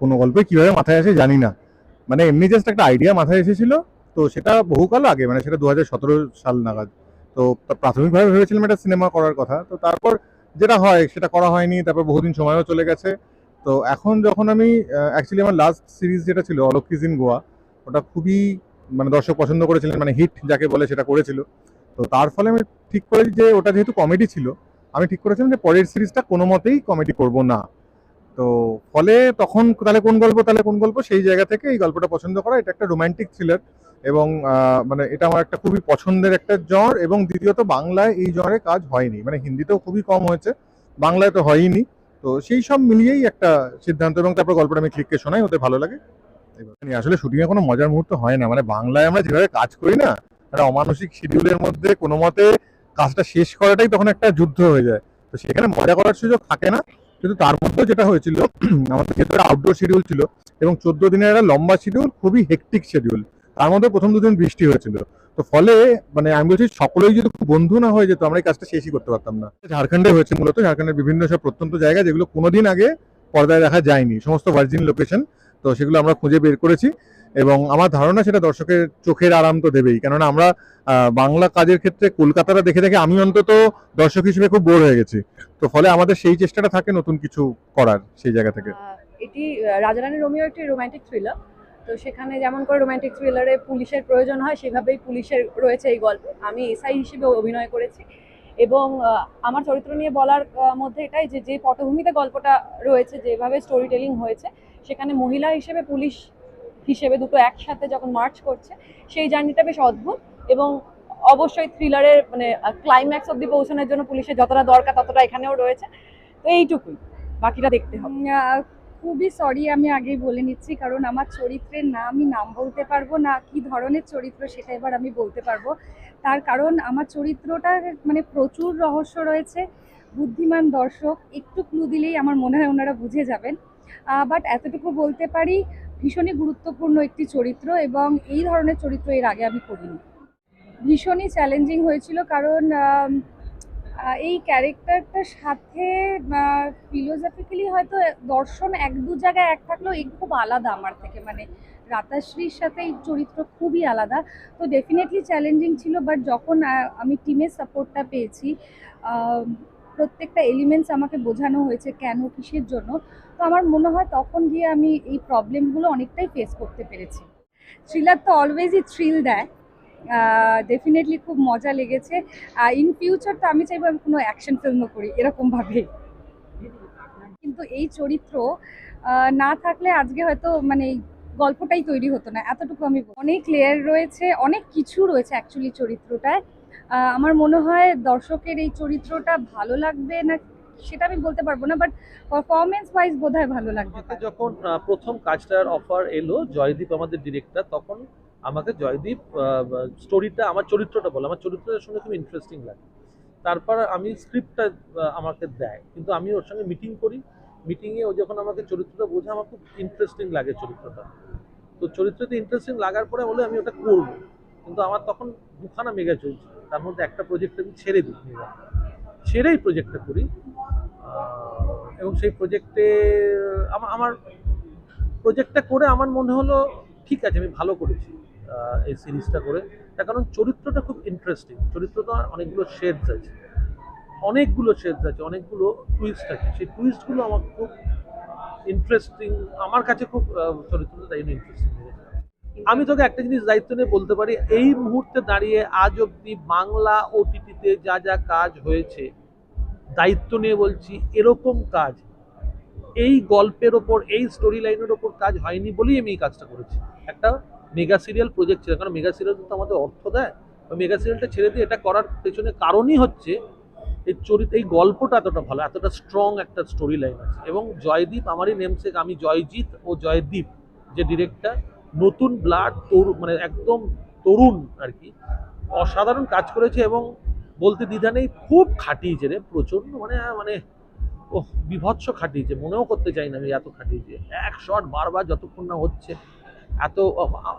কোনো গল্পে কীভাবে মাথায় আসে জানি না। মানে এমনি জাস্ট একটা আইডিয়া মাথায় এসেছিল, তো সেটা বহুকাল আগে মানে সেটা দু হাজার সতেরো সাল নাগাদ। তো প্রাথমিকভাবে ভেবেছিলাম একটা সিনেমা করার কথা। তো তারপর যেটা হয়, সেটা করা হয়নি, তারপর বহুদিন সময়ও চলে গেছে। তো এখন যখন আমি অ্যাকচুয়ালি আমার লাস্ট সিরিজ যেটা ছিল অলক্ষিজ ইন গোয়া, ওটা খুবই মানে দর্শক পছন্দ করেছিলেন মানে হিট যাকে বলে সেটা করেছিল। তো তার ফলে আমি ঠিক করেছি যে, ওটা যেহেতু কমেডি ছিল, আমি ঠিক করেছিলাম যে, পরের সিরিজটা কোনো মতেই কমেডি করব না। তো ফলে তখন তাহলে কোন গল্প, তাহলে কোন গল্প? সেই জায়গা থেকে এই গল্পটা পছন্দ করা, এটা একটা রোমান্টিক থ্রিলার এবং মানে এটা আমার একটা খুবই পছন্দের একটা জ্বর এবং দ্বিতীয়ত বাংলায় এই জ্বরে কাজ হয়নি। মানে হিন্দিতেও খুবই কম হয়েছে, বাংলায় তো হয়নি তো সেই সব মিলিয়েই একটা সিদ্ধান্ত এবং তারপর গল্পটা আমি ক্লিককে শোনাই, ওতে ভালো লাগে। আসলে শুটিংয়ে কোনো মজার মুহূর্ত হয় না। মানে বাংলায় আমরা যেভাবে কাজ করি না, একটা অমানসিক শিডিউলের মধ্যে কোনো মতে কাজটা শেষ করাটাই তখন একটা যুদ্ধ হয়ে যায়। তো সেখানে মজা করার সুযোগ থাকে না। কিন্তু তার মধ্যে যেটা হয়েছিল, আমাদের যেহেতু আউটডোর শিডিউল ছিল এবং চোদ্দ দিনের একটা লম্বা শিডিউল খুবই হেকটিক শিডিউল তার মধ্যে প্রথম দুদিন বৃষ্টি হয়েছিল। তো ফলে মানে আমি বলছি, সকলেই যদি খুব বন্ধু না হয়ে যেত, আমরা এই কাজটা শেষই করতে পারতাম না। ঝাড়খণ্ডে হয়েছে মূলত, ঝাড়খণ্ডের বিভিন্ন সব প্রত্যন্ত জায়গা, যেগুলো কোনোদিন আগে পর্দায় দেখা যায়নি। সমস্ত ভার্জিন লোকেশন তো সেগুলো আমরা খুঁজে বের করেছি। এবং আমার ধারণা সেটা দর্শকের চোখের আরাম তো দেবেই। কেননা আমরা বাংলা কাজের ক্ষেত্রে কলকাতাটা দেখে দেখে আমি অন্তত দর্শক হিসেবে খুব বোর হয়ে গেছি। তো ফলে আমাদের সেই চেষ্টাটা থাকে নতুন কিছু করার সেই জায়গা থেকে। এটি রাজারানী রোমিও একটি রোমান্টিক থ্রিলার তো সেখানে যেমন করে রোমান্টিক থ্রিলারে পুলিশের প্রয়োজন হয়, সেভাবেই পুলিশের রয়েছে এই গল্পে। আমি এসআই হিসেবে অভিনয় করেছি। এবং আমার চরিত্র নিয়ে বলার মধ্যে এটাই যে যে পটভূমিতে গল্পটা রয়েছে, যেভাবে স্টোরি টেলিং হয়েছে, সেখানে মহিলা হিসেবে পুলিশ হিসেবে দুটো একসাথে যখন মার্চ করছে, সেই জার্নিটা বেশ অদ্ভুত এবং অবশ্যই থ্রিলারের মানে ক্লাইম্যাক্স অব্দি পৌঁছানোর জন্য পুলিশের যতটা দরকার ততটা এখানেও রয়েছে। তো এইটুকুই, বাকিটা দেখতে হবে। খুবই সরি আমি আগেই বলে নিচ্ছি, কারণ আমার চরিত্রের না আমি নাম বলতে পারব না, কি ধরনের চরিত্র সেটা এবার আমি বলতে পারব। তার কারণ আমার চরিত্রটা মানে প্রচুর রহস্য রয়েছে, বুদ্ধিমান দর্শক, একটু ক্লু দিলেই আমার মনে হয় ওনারা বুঝে যাবেন। বাট এতটুকু বলতে পারি ভীষণই গুরুত্বপূর্ণ একটি চরিত্র এবং এই ধরনের চরিত্র এর আগে আমি করিনি। ভীষণই চ্যালেঞ্জিং হয়েছিল কারণ এই ক্যারেক্টারটার সাথে ফিলোসফিক্যালি হয়তো দর্শন এক দু জায়গায় এক থাকলেও এই খুব আলাদা আমার থেকে। মানে রাতাশ্রীর সাথে এই চরিত্র খুবই আলাদা। তো ডেফিনেটলি চ্যালেঞ্জিং ছিল বাট যখন আমি টিমের সাপোর্টটা পেয়েছি প্রত্যেকটা এলিমেন্টস আমাকে বোঝানো হয়েছে কেন, কিসের জন্য। তো আমার মনে হয় তখন গিয়ে আমি এই প্রবলেমগুলো অনেকটাই ফেস করতে পেরেছি। থ্রিলার তো অলওয়েজই থ্রিল দেয়। ডেফিনেটলি খুব মজা লেগেছে। ইন ফিউচার তো আমি চাইব আমি কোনো অ্যাকশন ফিল্মও করি এরকমভাবে কিন্তু এই চরিত্র না থাকলে আজকে হয়তো মানে গল্পটাই তৈরি হতো না। এতটুকু আমি অনেক লেয়ার রয়েছে, অনেক কিছু রয়েছে অ্যাকচুয়ালি চরিত্রটায়। আমার মনে হয় দর্শকের এই চরিত্রটা ভালো লাগবে না সেটা আমি বলতে পারব না বাট পারফরমেন্স ওয়াইজ বোধ হয় ভালো লাগবে যখন প্রথম কাজটার অফার এলো জয়দীপ আমাদের ডিরেক্টর তখন আমাকে জয়দীপ স্টোরিটা আমার চরিত্রটা বলে আমার চরিত্রটার সঙ্গে খুব ইন্টারেস্টিং লাগে। তারপর আমি স্ক্রিপ্টটা আমাকে দেয় কিন্তু আমি ওর সঙ্গে মিটিং করি। মিটিংয়ে ও যখন আমাকে চরিত্রটা বোঝে আমার খুব ইন্টারেস্টিং লাগে চরিত্রটা। তো চরিত্রটা ইন্টারেস্টিং লাগার পরে বলে আমি ওটা করব। কিন্তু আমার তখন দুখানা মেগা চলছে তার মধ্যে একটা প্রজেক্ট আমি ছেড়ে দিই মেগা। ছেড়েই প্রজেক্টটা করি। এবং সেই প্রজেক্টে আমার প্রজেক্টটা করে আমার মনে হলো, ঠিক আছে, আমি ভালো করেছি এই সিরিজটা করে। তার কারণ চরিত্রটা খুব ইন্টারেস্টিং চরিত্রটা অনেকগুলো শেডস আছে। অনেকগুলো শেডস আছে, অনেকগুলো টুইস্ট আছে। সেই টুইস্টগুলো আমার খুব ইন্টারেস্টিং আমার কাছে খুব চরিত্রটা তাই জন্য ইন্টারেস্টিং আমি তোকে একটা জিনিস দায়িত্ব নিয়ে বলতে পারি, এই মুহূর্তে দাঁড়িয়ে আজ অব্দি বাংলা ওটিটিতে যা যা কাজ হয়েছে, দায়িত্ব নিয়ে বলছি এরকম কাজ, এই গল্পের ওপর, এই স্টোরি লাইনের ওপর কাজ হয়নি বলেই আমি এই কাজটা করেছি। একটা মেগা সিরিয়াল প্রজেক্ট ছিল, কারণ মেগা সিরিয়াল তো আমাদের অর্থ দেয় মেগা সিরিয়ালটা ছেড়ে দিয়ে এটা করার পেছনে কারণই হচ্ছে এই চরিত্র এই গল্পটা এতটা ভালো, এতটা স্ট্রং একটা স্টোরি লাইন আছে। এবং জয়দীপ, আমারই নেমসেক আমি জয়জিৎ ও জয়দীপ, যে ডিরেক্টর নতুন ব্লাড তরু মানে একদম তরুণ আর কি, অসাধারণ কাজ করেছে এবং বলতে দ্বিধা নেই, খুব খাটিয়েছে রে, প্রচণ্ড মানে মানে ও বিভৎস খাটিয়েছে, মনেও করতে চাই না আমি এত খাটিয়েছে। এক শট বারবার যতক্ষণ না হচ্ছে, এত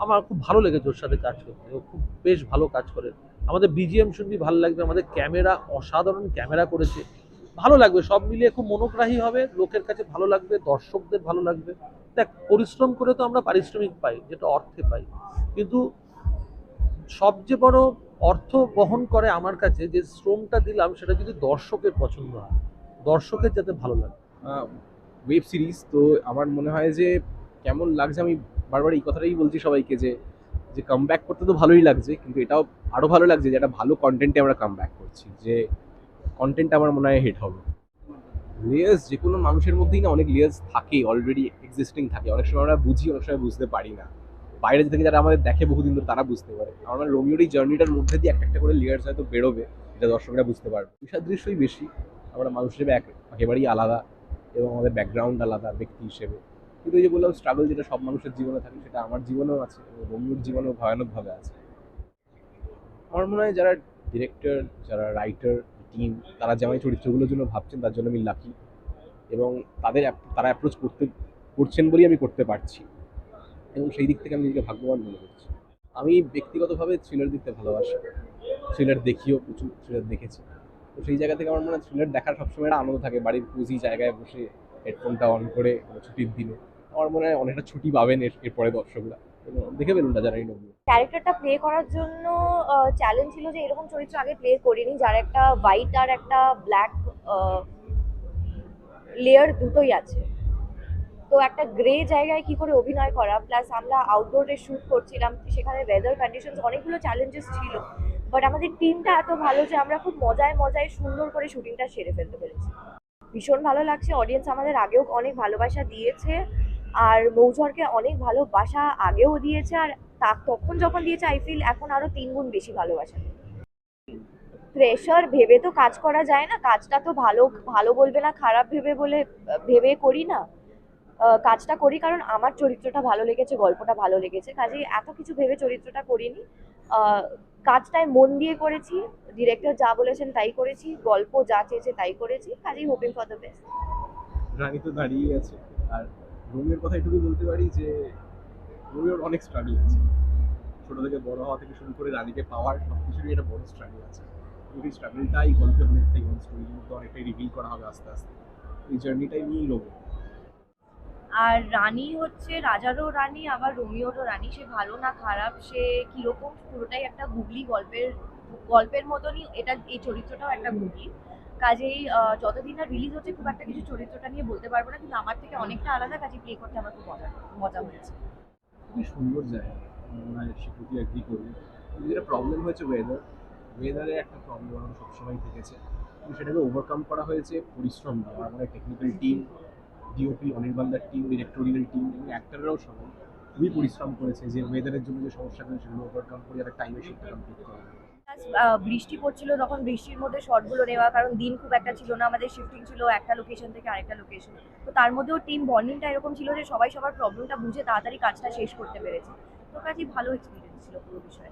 আমার খুব ভালো লেগেছে ওর সাথে কাজ করতে, ও খুব বেশ ভালো কাজ করে। আমাদের বিজিএম শুনবি, ভালো লাগবে, আমাদের ক্যামেরা অসাধারণ ক্যামেরা করেছে। ভালো লাগবে, সব মিলিয়ে খুব মনোগ্রাহী হবে, লোকের কাছে ভালো লাগবে, দর্শকদের ভালো লাগবে। দেখ, পরিশ্রম করে তো আমরা পারিশ্রমিক পাই, যেটা অর্থে পাই। কিন্তু সবচেয়ে বড় অর্থ বহন করে আমার কাছে যে শ্রমটা দিলাম, সেটা যদি দর্শকের পছন্দ হয়, দর্শকের যাতে ভালো লাগে। ওয়েব সিরিজ তো আমার মনে হয় যে কেমন লাগছে, আমি বারবার এই কথাটাই বলছি সবাইকে যে যে কাম করতে তো ভালোই লাগছে, কিন্তু এটাও আরও ভালো লাগছে যে একটা ভালো কন্টেন্টে আমরা কাম করছি। যে কন্টেন্ট আমার মনে হয় হিট হবে। লেয়ার্স যে কোনো মানুষের মধ্যেই না অনেক লেয়ার্স থাকে অলরেডি এক্সিস্টিং থাকে। অনেক সময় আমরা বুঝি, অনেক সময় বুঝতে পারি না। বাইরে থেকে যারা আমাদের দেখে বহুদিন ধরে, তারা বুঝতে পারে। আমার রোমিওর এই জার্নিটার মধ্যে দিয়ে একটা একটা করে লেয়ার্স হয়তো বেরোবে, যেটা দর্শকরা বুঝতে পারবে। বিষাদৃশ্যই বেশি। আমরা মানুষ হিসেবে এক একেবারেই আলাদা এবং আমাদের ব্যাকগ্রাউন্ড আলাদা ব্যক্তি হিসেবে। কিন্তু যে বললাম স্ট্রাগল যেটা সব মানুষের জীবনে থাকে, সেটা আমার জীবনেও আছে এবং রোমিওর জীবনেও ভয়ানকভাবে আছে। আমার মনে হয় যারা ডিরেক্টর যারা রাইটার টিম তারা যে আমার চরিত্রগুলোর জন্য ভাবছেন, তার জন্য আমি লাকি এবং তাদের তারা অ্যাপ্রোচ করতে, করছেন বলেই আমি করতে পারছি এবং সেই দিক থেকে আমি নিজেকে ভাগ্যবান মনে করছি। আমি ব্যক্তিগতভাবে থ্রিলার দেখতে ভালোবাসি। থ্রিলার দেখিও, প্রচুর থ্রিলার দেখেছি। তো সেই জায়গা থেকে আমার মনে হয় থ্রিলার দেখার সবসময় একটা আনন্দ থাকে। বাড়ির কোজি জায়গায় বসে হেডফোনটা অন করে, ছুটির দিনে। আমার মনে হয় অনেকটা ছুটি পাবেন এর, এরপরে দর্শকরা। দেখে ফেলুন রাজারাই নবী ক্যারেক্টারটা প্লে করার জন্য চ্যালেঞ্জ ছিল যে এরকম চরিত্র আগে প্লে করিনি, যার একটা হোয়াইট আর একটা ব্ল্যাক লেয়ার দুটোই আছে। তো একটা গ্রে জায়গায় কি করে অভিনয় করা প্লাস আমরা আউটডোরে শ্যুট করছিলাম সেখানে ওয়েদার কন্ডিশনস অনেকগুলো চ্যালেঞ্জেস ছিল। বাট আমাদের টিমটা এত ভালো যে আমরা খুব মজায় মজায় সুন্দর করে শুটিংটা সেরে ফেলতে পেরেছি। ভীষণ ভালো লাগছে অডিয়েন্স আমাদের আগেও অনেক ভালোবাসা দিয়েছে। আর মৌঝরকে অনেক ভালোবাসা আগেও দিয়েছে, আর তা তখন যখন দিয়েছে আই ফিল এখন আরও তিন গুণ বেশি ভালোবাসা। প্রেশার ভেবে তো কাজ করা যায় না, কাজটা তো ভালো ভালো বলবে না, খারাপ ভেবে বলে, ভেবে করি না। কাজটা করি কারণ আমার চরিত্রটা ভালো লেগেছে, গল্পটা ভালো লেগেছে কাজেই এত কিছু ভেবে চরিত্রটা করিনি। কাজটায় মন দিয়ে করেছি ডিরেক্টর যা বলেছেন তাই করেছি, গল্প যা চেয়েছে তাই করেছি, কাজেই হোপিং ফর দ্য বেস্ট রানী তো আছে, আর রোমিওর কথা এটুকু বলতে পারি যে, রোমিওর অনেক স্ট্রাগল আছে। ছোট থেকে বড় হওয়া থেকে শুরু করে রানীকে পাওয়ার সব কিছুরই একটা বড় স্ট্রাগল আছে। এই স্ট্রাগলটাই গল্পে অনেকটাই গল্প স্টোরির অনেকটাই রিভিল করা হবে আস্তে আস্তে। এই জার্নিটাই নিয়েই রোমিও আর রানী হচ্ছে, রাজারও রানী, আবার রোমিওরও রানী। সে ভালো না খারাপ, সে কীরকম, পুরোটাই একটা গুগলি গল্পের গল্পের মতনই এটা, এই চরিত্রটাও একটা গুগলি। কাজেই যতদিন না রিলিজ হচ্ছে, খুব একটা কিছু চরিত্রটা নিয়ে বলতে পারব না, কিন্তু আমার থেকে অনেকটা আলাদা কাজে প্লে করতে আমার খুব মজা মজা হয়েছে। খুবই সুন্দর জায়গা। আমরা সেপ্রতি অ্যাগ্রি করি যেটা প্রবলেম হয়েছে ওয়েদার ওয়েদারের একটা প্রবলেম আমাদের সবসময় থেকেছে। সেটাকে ওভারকাম করা হয়েছে পরিশ্রম দ্বারা। আমাদের টেকনিক্যাল টিম ডিওপি অনির্বাণদার টিম ডিরেক্টোরিয়াল টিম এবং অ্যাক্টাররাও সবাই খুবই পরিশ্রম করেছে যে ওয়েদারের জন্য যে সমস্যাগুলো সেগুলো ওভারকাম করে, যাতে টাইমে শিফটটা কমপ্লিট করা বৃষ্টি পড়ছিল, তখন বৃষ্টির মধ্যে শটগুলো নেওয়া, কারণ দিন খুব একটা ছিল না, আমাদের শিফটিং ছিল একটা লোকেশন থেকে আরেকটা লোকেশন তো তার মধ্যেও টিম বন্ডিংটা এরকম ছিল যে সবাই সবার প্রবলেমটা বুঝে তাড়াতাড়ি কাজটা শেষ করতে পেরেছে। তো কাজেই ভালো এক্সপিরিয়েন্স ছিল পুরো বিষয়ে।